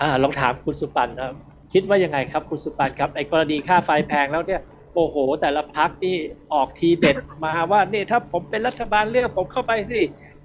อ่าลองถามคุณสุปันครับคิดว่ายังไงครับคุณสุปันครับไอ้กรณีค่าไฟแพงแล้วเนี่ยโอ้โห แต่ละพักนี่ออกทีเด็ดมาว่านี่ถ้าผมเป็นรัฐบาลเลือกผมเข้าไปสิ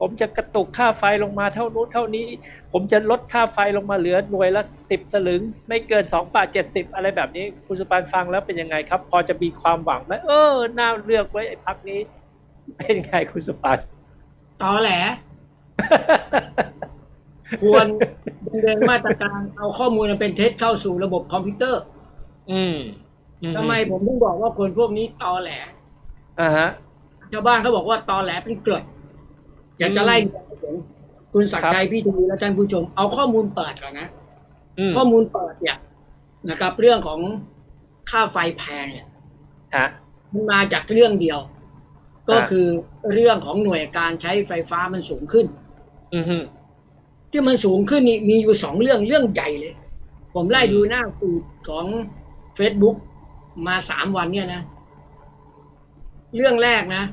ผมจะกระตุกค่าไฟลงมาเท่านู้นเท่านี้ ผมจะลดค่าไฟลงมาเหลือหน่วยละสิบสลึง ไม่เกินสองบาทเจ็ดสิบอะไรแบบนี้ คุณสุปันฟังแล้วเป็นยังไงครับ พอจะมีความหวังไหมเออน่าเลือกไว้ไอ้พักนี้ เป็นไงคุณสุปันตอแหล ควรดำเนินมาตรการเอาข้อมูลอันเป็นเท็จเข้าสู่ระบบคอมพิวเตอร์ อืมอืทำไมผมถึงบอกว่าคนพวกนี้ตอแหลอ่าฮะ ชาวบ้านเขาบอกว่าตอแหลเป็นเกลืดอยากจะไล่คุณศักดิ์ชัยพี่ทูและท่านผู้ชม เอาข้อมูลเปิดก่อนนะอืมข้อมูลเปิดเนี่ยนะครับ เรื่องของค่าไฟแพงเนี่ยฮะมันมาจากเรื่องเดียว ก็อ่าคือเรื่องของหน่วยการใช้ไฟฟ้ามันสูงขึ้น อืมฮึ ที่มันสูงขึ้นนี่มีอยู่สองเรื่องเรื่องใหญ่เลย ผมไล่ดูหน้าฟีดของ Facebook มาสามวันเนี่ยนะ เรื่องแรกนะ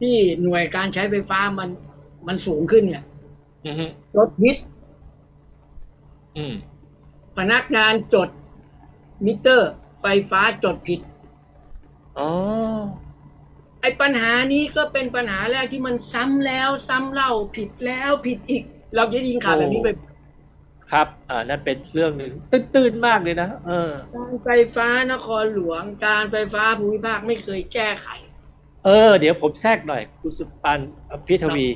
ที่หน่วยการใช้ไฟฟ้ามันมันสูงขึ้นเนี่ยอืมฮึรถฮิตอืมพนักงานจด มิเตอร์ ไฟฟ้าจดผิดอ๋อไอ้ปัญหานี้ก็เป็นปัญหาแรกที่มันซ้ำแล้ว ซ้ำเล่าผิดแล้วผิดอีก เราจะได้ยินข่าวแบบนี้ไปครับ อ่า นั่นเป็นเรื่องหนึ่งตื้นๆมากเลยนะ เออ การไฟฟ้านครหลวง การไฟฟ้าภูมิภาคไม่เคยแก้ไข เออ เดี๋ยวผมแทรกหน่อย คุณสุปันพิทวี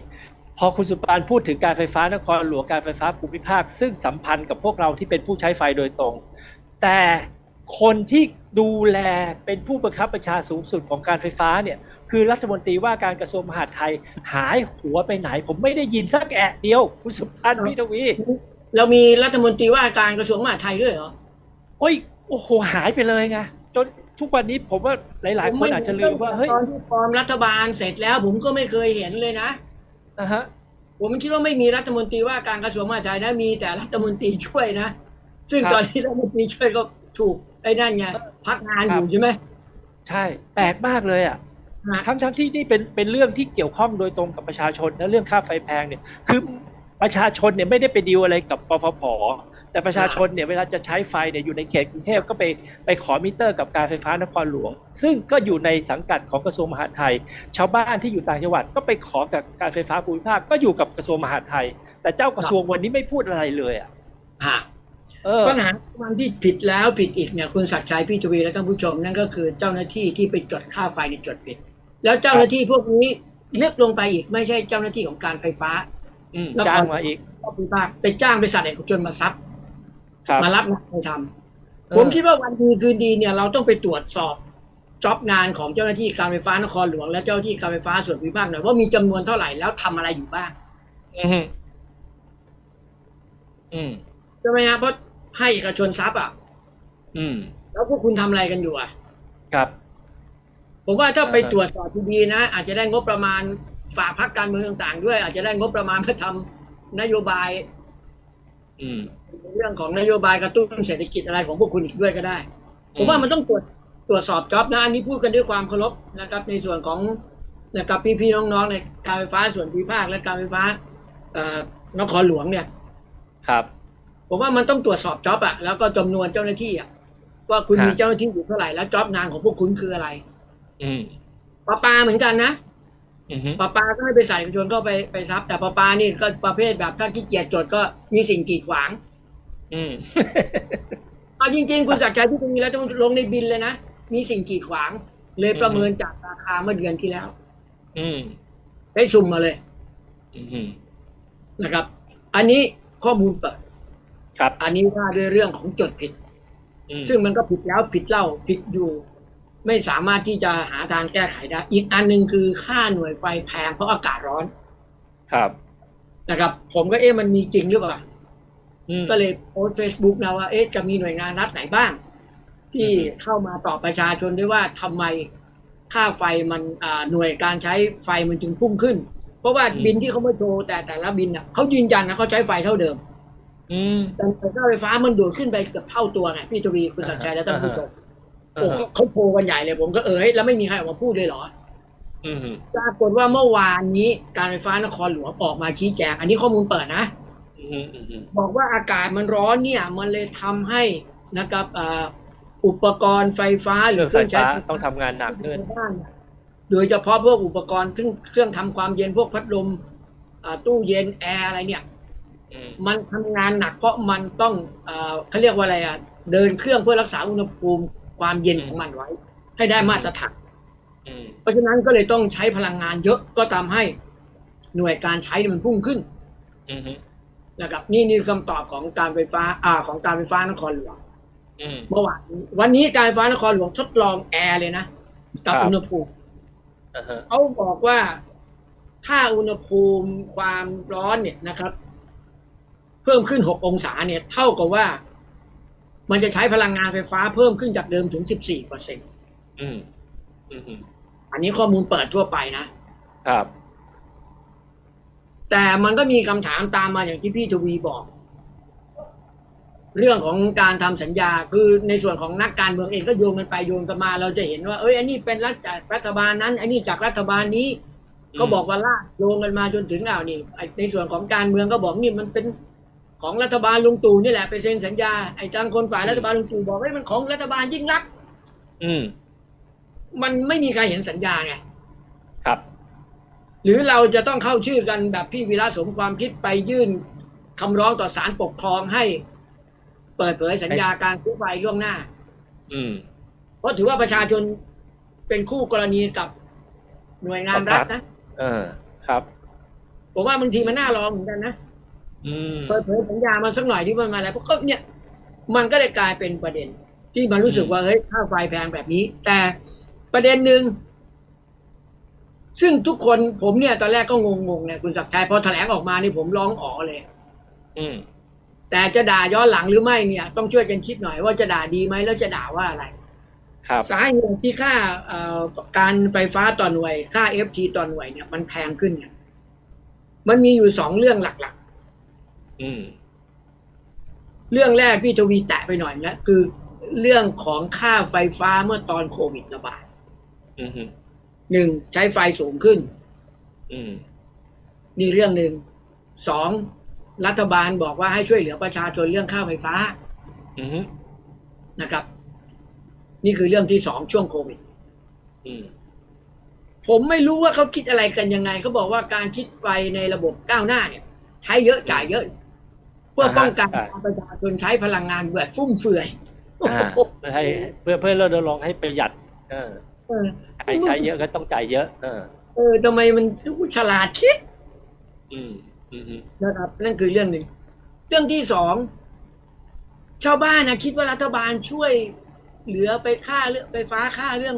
พอคุณสุปันพูดถึงการไฟฟ้านครหลวง การไฟฟ้าภูมิภาค ซึ่งสัมพันธ์กับพวกเราที่เป็นผู้ใช้ไฟโดยตรง แต่ คนที่ดูแลเป็นผู้บังคับบัญชาสูงสุดของการไฟฟ้าเนี่ย คือรัฐมนตรีว่าการกระทรวงมหาดไทยหายหัวไปไหน ผมไม่ได้ยินสักแอะเดียวคุณสุปันพิทวี เรามีรัฐมนตรีว่าการกระทรวงมหาดไทยด้วยเหรอโอ้ยโอ้โหหายไปเลยไงจนทุกวันนี้ผมว่าหลาย ๆ คนอาจจะลืมว่าเฮ้ยตอนที่ฟอร์มรัฐบาลเสร็จแล้วผมก็ไม่เคยเห็นเลยนะนะฮะผมคิดว่าไม่มีรัฐมนตรีว่าการกระทรวงมหาดไทยนะมีแต่รัฐมนตรีช่วยนะ ซึ่งครับตอนที่รัฐมนตรีช่วยก็ถูก ไอ้นั่นไงพักงานอครัยู่บใช่ไหมใช่ แปลกมากเลยอะฮะทั้งทั้งที่นี่เป็นเป็นเรื่องที่เกี่ยวข้องโดยตรงกับประชาชนนะเรื่องค่าไฟแพงเนี่ย คือประชาชนเนี่ยไม่ได้ไปดีลอะไรกับปฟผแต่ประชาชนเนี่ยเวลาจะใช้ไฟเนี่ยอยู่ในเขตกรุงเทพก็ไปไปขอมิเตอร์กับการไฟฟ้านครหลวง ซึ่งก็อยู่ในสังกัดของกระทรวงมหาดไทย ชาวบ้านที่อยู่ต่างจังหวัดก็ไปขอกับการไฟฟ้าภูมิภาคก็อยู่กับกระทรวงมหาดไทย แต่เจ้ากระทรวงวันนี้ไม่พูดอะไรเลยอะฮะเออ ปัญหาวันที่ผิดแล้วผิดอีกเนี่ยคุณศักดิ์ชัยพี่ทวีและท่านผู้ชมนั่นก็คือเจ้าหน้าที่ที่ไปจดค่าไฟในจดผิด แล้วเจ้าหน้าที่พวกนี้เลือกลงไปอีกไม่ใช่เจ้าหน้าที่ของการไฟฟ้าอืมแล้วจ้างมาอีกก็ภูมิภาคไปจ้างบริษัทเอกชนมาซับครับมารับงานไปทำเออผมคิดว่าวันดีคืนดีเนี่ยเราต้องไปตรวจสอบจ็อบงานของเจ้าหน้าที่การไฟฟ้านครหลวง และเจ้าหน้าที่การไฟฟ้าส่วนภูมิภาคหน่อยว่ามีจำนวนเท่าไหร่แล้วทำอะไรอยู่บ้างอืมอืมใช่ไหมฮะเพราะ ให้เอกชนซับอะ อืม แล้วพวกคุณทำอะไรกันอยู่อะ ครับ ผมว่าถ้าไปอ่าฮะตรวจสอบดีๆนะ อาจจะได้งบประมาณฝากพักการเมืองต่างๆ ด้วย อาจจะได้งบประมาณเพื่อทำนโยบาย อืม เรื่องของนโยบายกระตุ้นเศรษฐกิจอะไรของพวกคุณอีกด้วยก็ได้ ผมว่ามันต้องตรวจตรวจสอบจ็อบนะอันนี้พูดกันด้วยความเคารพนะครับ ในส่วนของนะครับพี่ๆน้องๆในการไฟฟ้าส่วนภูมิภาคและการไฟฟ้าเอ่อนครหลวงเนี่ย ครับ ผมว่ามันต้องตรวจสอบจ็อบอะแล้วก็จำนวนเจ้าหน้าที่อะว่าคุณครับมีเจ้าหน้าที่อยู่เท่าไหร่แล้วจ็อบงานของพวกคุณคืออะไร อืมปลาปลาเหมือนกันนะอืมฮึปลาปลาก็ให้ไปใส่เอกชนเข้าไปไปซับ แต่ปลาปลานี่ก็ประเภทแบบถ้าขี้เกียจจดก็มีสิ่งกีดขวาง อืมเอาจริง ๆ คุณศักดิ์ชัยที่ตรงนี้แล้วต้องลงในบินเลยนะมีสิ่งกีดขวาง เลยประเมินจากราคาเมื่อเดือนที่แล้ว อืมได้ซุ่มมาเลยอืมฮึนะครับ อันนี้ข้อมูลเปิด ครับอันนี้ว่าด้วยเรื่องของจดผิดอืมซึ่งมันก็ผิดแล้วผิดเล่าผิดอยู่ ไม่สามารถที่จะหาทางแก้ไขได้ อีกอันหนึ่งคือค่าหน่วยไฟแพงเพราะอากาศร้อน ครับนะครับ ผมก็เอ๊ะมันมีจริงหรือเปล่าอืมก็เลยโพสเฟซบุ๊กนะว่าเอ๊ะจะมีหน่วยงานรัฐไหนบ้าง ที่อือฮึเข้ามาตอบประชาชนด้วยว่าทำไมค่าไฟมันอ่าหน่วยการใช้ไฟมันจึงพุ่งขึ้น เพราะว่าบินที่เขามาโชว์แต่แต่ละบินน่ะเขายืนยันนะเขาใช้ไฟเท่าเดิม อืมแต่ค่าไฟฟ้ามันโดดขึ้นไปเกือบเท่าตัวไงพี่ทวีคุณสัจชัยและท่านผู้ชมอ่าโอ้ฮะเขาเขาโชว์กันใหญ่เลยผมก็เอ๋ยแล้วไม่มีใครออกมาพูดเลยเหรออืมฮึปรากฏว่าเมื่อวานนี้การไฟฟ้านครหลวงออกมาชี้แจง อันนี้ข้อมูลเปิดนะอืมอืมอืมบอกว่าอากาศมันร้อนเนี่ย มันเลยทำให้นะครับอ่าอุปกรณ์ไฟฟ้าหเครืรื่อองเคไฟรื่องใช้ฟ้าไฟต้องทำงานหนักขึ้นในบ้านเนี่ยโดยเฉพาะพวกอุปกรณ์เครื่องเครื่องทำความเย็นพวกพัดลมอ่าตู้เย็นแอร์อะไรเนี่ยอื มมันทำงานหนักเพราะมันต้องเอ่อเขาเรียกว่าอะไรอะ เดินเครื่องเพื่อรักษาอุณหภูมิความเย็นของมันไว้ ให้ได้มาตรฐานอืมเพราะฉะนั้นก็เลยต้องใช้พลังงานเยอะก็ทำให้หน่วยการใช้มันพุ่งขึ้นอืมนะครับนี่นี่คำตอบของการไฟฟ้า อ่า ของการไฟฟ้านครหลวงอืมเมื่อวานนี้วันนี้การไฟฟ้านครหลวงทดลองแอร์เลยนะกับครับอุณหภูมิอ่าฮะเขาบอกว่าถ้าอุณหภูมิความร้อนเนี่ยนะครับ เพิ่มขึ้น 6 องศาเนี่ยเท่ากับว่า มันจะใช้พลังงานไฟฟ้าเพิ่มขึ้นจากเดิมถึง 14เปอร์เซ็นอืมอืมอืมอันนี้ข้อมูลเปิดทั่วไปนะครับ แต่มันก็มีคำถามตามมาอย่างที่พี่ทวีบอก เรื่องของการทำสัญญาคือในส่วนของนักการเมืองเองก็โยงกันไปโยงกันมา เราจะเห็นว่าเอ้ยอันนี้เป็นรัฐจากรัฐบาลนั้นอันนี้จากรัฐบาลนี้อืมก็บอกว่าลากโยงกันมาจนถึงอ้าวนี่ไอ้ในส่วนของการเมืองก็บอกนี่มันเป็น ของรัฐบาลลุงตู่นี่แหละไปเซ็นสัญญาไอ้ทางคนฝ่ายรัฐบาลลุงตู่บอกว่ามันของรัฐบาลยิ่งรักษณ์อืม มันไม่มีใครเห็นสัญญาไงครับ หรือเราจะต้องเข้าชื่อกันแบบพี่วีระสมความคิดไปยื่นคำร้องต่อศาลปกครองให้ เปิดเผยสัญญาการซื้อไฟล่วงหน้า อืมเพราะถือว่าประชาชนเป็นคู่กรณีกับหน่วยงานรัฐนะเออครับ ผมว่าบางทีมันน่ารอเหมือนกันนะอืม เปิดเผยสัญญามาสักหน่อยที่มันมาแล้วเพราะก็เนี่ย มันก็เลยกลายเป็นประเด็น ที่มันรู้สึกว่าเฮ้ยค่าไฟแพงแบบนี้ แต่ประเด็นหนึ่งซึ่งทุกคนผมเนี่ย ตอนแรกก็งงๆเนี่ยคุณศักดิ์ชัยพอแถลงออกมานี่ผมร้องอ๋อเลย อืมแต่จะด่าย้อนหลังหรือไม่เนี่ย ต้องช่วยกันคิดหน่อยว่าจะด่าดีไหมแล้วจะด่าว่าอะไร ครับสาเหตุที่ค่าเอ่อการไฟฟ้าต่อหน่วย ค่า FT ต่อหน่วยเนี่ยมันแพงขึ้นเนี่ยมันมีอยู่สองเรื่องหลัก อืมๆเรื่องแรกพี่ทวีแตะไปหน่อยนะคือเรื่องของค่าไฟฟ้าเมื่อตอนโควิดระบาดอืมหนึ่งใช้ไฟสูงขึ้นอืมนี่เรื่องหนึ่งสองรัฐบาลบอกว่าให้ช่วยเหลือประชาชนเรื่องค่าไฟฟ้าอืมนะครับ นี่คือเรื่องที่สองช่วงโควิดอืมผมไม่รู้ว่าเขาคิดอะไรกันยังไงเขาบอกว่าการคิดไฟในระบบก้าวหน้าเนี่ย ใช้เยอะจ่ายเยอะ เพื่อป้องกันประชาชนใช้พลังงานแบบฟุ่มเฟือยอ่าเพื่อให้เพื่อเพื่อรณรงค์ให้ประหยัดเออเออใครใช้เยอะก็ต้องจ่ายเยอะ เออ เออทำไมมันฉลาดคิดอืมอืมนะครับนั่นคือเรื่องหนึ่งเรื่องที่สองชาวบ้านนะคิดว่ารัฐบาลช่วยเหลือไปค่าเรื่องไฟฟ้าค่าเรื่อง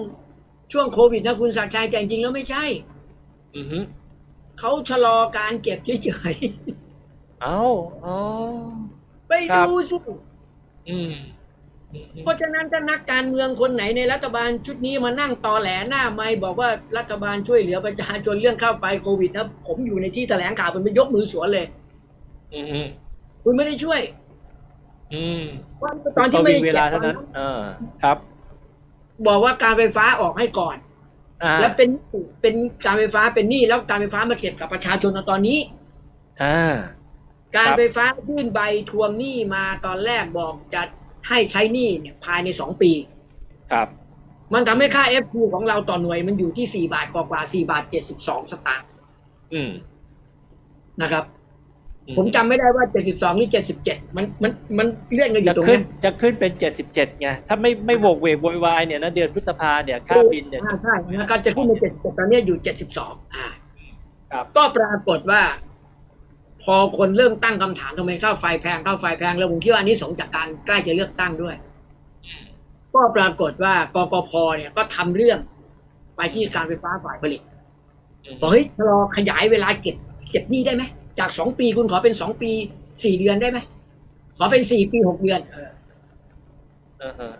ช่วงโควิดนะคุณศักดิ์ชัยแต่จริงๆแล้วไม่ใช่ อืมเขาชะลอการเก็บเฉย เอ้าอ๋อๆไปครับ ดูสิอืมอืมเพราะฉะนั้นถ้านักการเมืองคนไหนในรัฐบาลชุดนี้มานั่งตอแหลหน้าไม่บอกว่ารัฐบาลช่วยเหลือประชาชนเรื่องค่าไฟโควิดนะผมอยู่ในที่แถลงข่าวผมไปยกมือสวนเลย อืมอืมคุณไม่ได้ช่วย อืมเพราะตอนที่ไม่ได้เวแจลากเท่านั้น เออ ครับ บอกว่าการไฟฟ้าออกให้ก่อน อ่าแล้วเป็นเป็นการไฟฟ้าเป็นหนี้แล้วการไฟฟ้ามาเก็บกับประชาชนเอาตอนนี้ อ่า การครับไฟฟ้ายื่นใบทวงหนี้มาตอนแรกบอกจะให้ใช้หนี้เนี่ยภายในสองปี ครับ มันทำให้ค่า f อของเราต่อหน่วยมันอยู่ที่สี่บาทกว่าๆสี่บาทเจ็ดสิบสองสตางค์อืมนะครับอืผมจำไม่ได้ว่าเจ็ดสิบสองหรือเจ็ดสิบเจ็ดมันมันมันเลื่อนกันอจะยู่ตรงขึ้นี้นจะขึ้นเป็นเจ็ดสิบเจ็ดไงถ้าไม่ไม่โวกเวกโวยวายเนี่ยนะเดือนพฤษภาเนี่ยค่าบินเนี่ยอ่าใช่นะครับจะขึ้นเป็นเจ็ดสิบตอนนี้อยู่เจ็ดสิบสองอ่าครับก็ปรากฏว่า พอคนเริ่มตั้งคำถามทำไมค่าไฟแพงค่าไฟแพง แล้วผมคิดว่าอันนี้สงส์จากการใกล้จะเลือกตั้งด้วยก็ปรากฏว่ากกพเนี่ยก็ทำเรื่อง ไปที่การไฟฟ้าฝ่ายผลิตอืมบอกเฮ้ยรอขยายเวลาเก็บเก็บหนี้ได้ไหมจากสองปีคุณขอเป็นสองปีสี่เดือนได้ไหมขอเป็นสี่ปีหกเดือนเอออ่าฮะ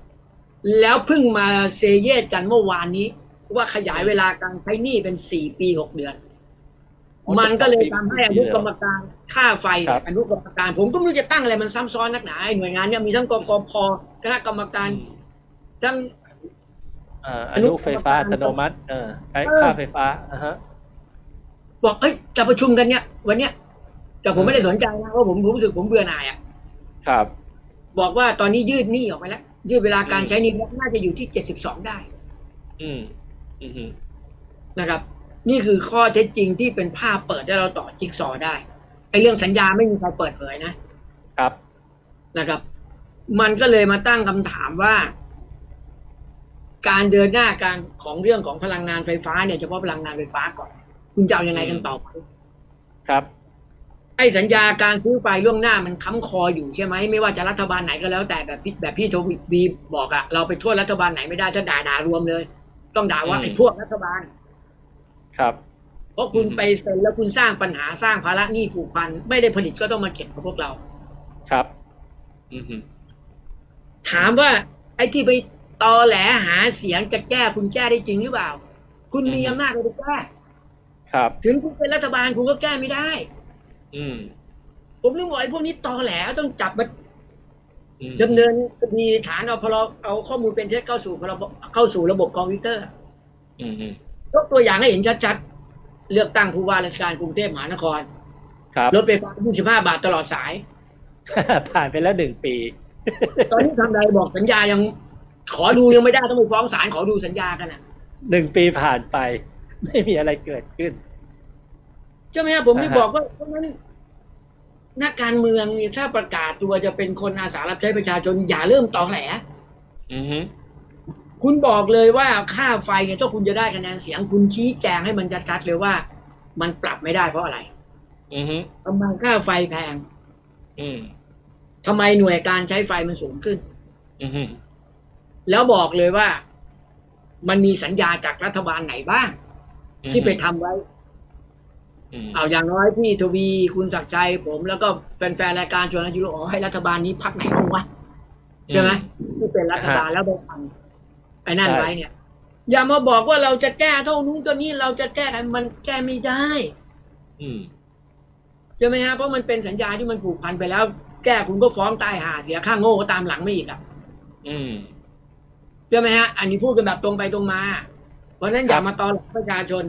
แล้วเพิ่งมาเซเยสกันเมื่อวานนี้ ว่าขยายเวลาการใช้หนี้เป็นสี่ปีหกเดือน มันก็เลยทำให้อนุกรรมการค่าไฟเนี่ยอนุกรรมการ ผมก็ไม่รู้จะตั้งอะไรมันซ้ำซ้อนนักหนาไอ้หน่วยงานเนี่ยมีทั้งกกพคณะกรรมการทั้งอ่าอนุไฟฟ้าอัตโนมัติเออใช้เออค่าไฟฟ้าอ่าฮะบอกเอ้ยจะประชุมกันเนี่ย วันเนี้ยแต่ผมไม่ได้สนใจนะเพราะผมผมรู้สึกผมเบื่อหน่ายอะครับ บอกว่าตอนนี้ยืดหนี้ออกไปแล้ว ยืดเวลาการใช้หนี้น่าจะอยู่ที่เจ็ดสิบสองได้ อืม อืมฮึนะครับ นี่คือข้อเท็จจริงที่เป็นภาพเปิดได้เราต่อจิ๊กซอว์ได้ไอ้เรื่องสัญญาไม่มีใครเปิดเผยนะครับนะครับ มันก็เลยมาตั้งคำถามว่า การเดินหน้าการของเรื่องของพลังงานไฟฟ้าเนี่ยเฉพาะพลังงานไฟฟ้าก่อน คุณจะเอายังไงกันต่อไปครับไอ้สัญญาการซื้อไฟล่วงหน้ามันค้ำคออยู่ใช่ไหมไม่ว่าจะรัฐบาลไหนก็แล้วแต่แบบพี่แบบพี่โทวีบอกอะเราไปโทษรัฐบาลไหนไม่ได้จะด่าด่ารวมเลย ต้องด่าว่าอืมไอ้พวกรัฐบาล ครับ เพราะคุณอืมไปเซ็นแล้วคุณสร้างปัญหาสร้างภาระหนี้ผูกพันไม่ได้ผลิตก็ต้องมาเก็บกับพวกเรา ครับอืมฮึถามว่า ไอ้ที่ไปตอแหลหาเสียงจะแก้คุณแก้ได้จริงหรือเปล่า คุณมีอำนาจอะไรไปแก้ครับ ถึงคุณเป็นรัฐบาลคุณก็แก้ไม่ได้ อืมผมนึกว่าไอ้พวกนี้ตอแหลต้องจับมาอืมดำเนินคดีฐานเอาพลเอาข้อมูลเป็นเท็จเข้าสู่พลเข้าสู่ระบบคอมพิวเตอร์ อืมฮึ ยกตัวอย่างให้เห็นชัดๆ เลือกตั้งผู้ว่าราชการกรุงเทพมหานคร ครับรถไฟฟ้า 25 บาทตลอดสาย ผ่านไปแล้วหนึ่งปี ตอนนี้ทำไรบอกสัญญายัง ขอดูยังไม่ได้ต้องไปฟ้องศาลขอดูสัญญากันอะหนึ่งปีผ่านไป ไม่มีอะไรเกิดขึ้นใช่ไหมครับผมที่อ่าฮะบอกว่าเพราะฉะนั้นนักการเมืองเนี่ยถ้าประกาศตัวจะเป็นคนอาสารับใช้ประชาชนอย่าเริ่มตอแหลอืมฮึ คุณบอกเลยว่าค่าไฟเนี่ยถ้าคุณจะได้คะแนนเสียงคุณชี้แจงให้มันชัดๆเลยว่า มันปรับไม่ได้เพราะอะไร อืมฮึทำไมค่าไฟแพง อืมทำไมหน่วยการใช้ไฟมันสูงขึ้น อืมฮึแล้วบอกเลยว่า มันมีสัญญาจากรัฐบาลไหนบ้าง ที่ไปทำไว้อืมเอาอย่างน้อยพี่ทวีคุณศักดิ์ชัยผมแล้วก็แฟนๆรายการชวนอายุโรอ๋อให้รัฐบาลนี้พักไหนบ้างวะใช่ไหมที่เป็นรัฐบาลแล้วไปทำ ไอ้นั่นไว้เนี่ย อย่ามาบอกว่าเราจะแก้เท่านู้นตัวนี้เราจะแก้กันมันแก้ไม่ได้อืมใช่ไหมฮะเพราะมันเป็นสัญญาที่มันผูกพันไปแล้ว แก้คุณก็ฟ้องตายหาเสียค่าโง่ก็ตามหลังไม่อีกอะอืมใช่ไหมฮะ อันนี้พูดกันแบบตรงไปตรงมา เพราะฉะนั้นอย่าครับมาตอหลังประชาชน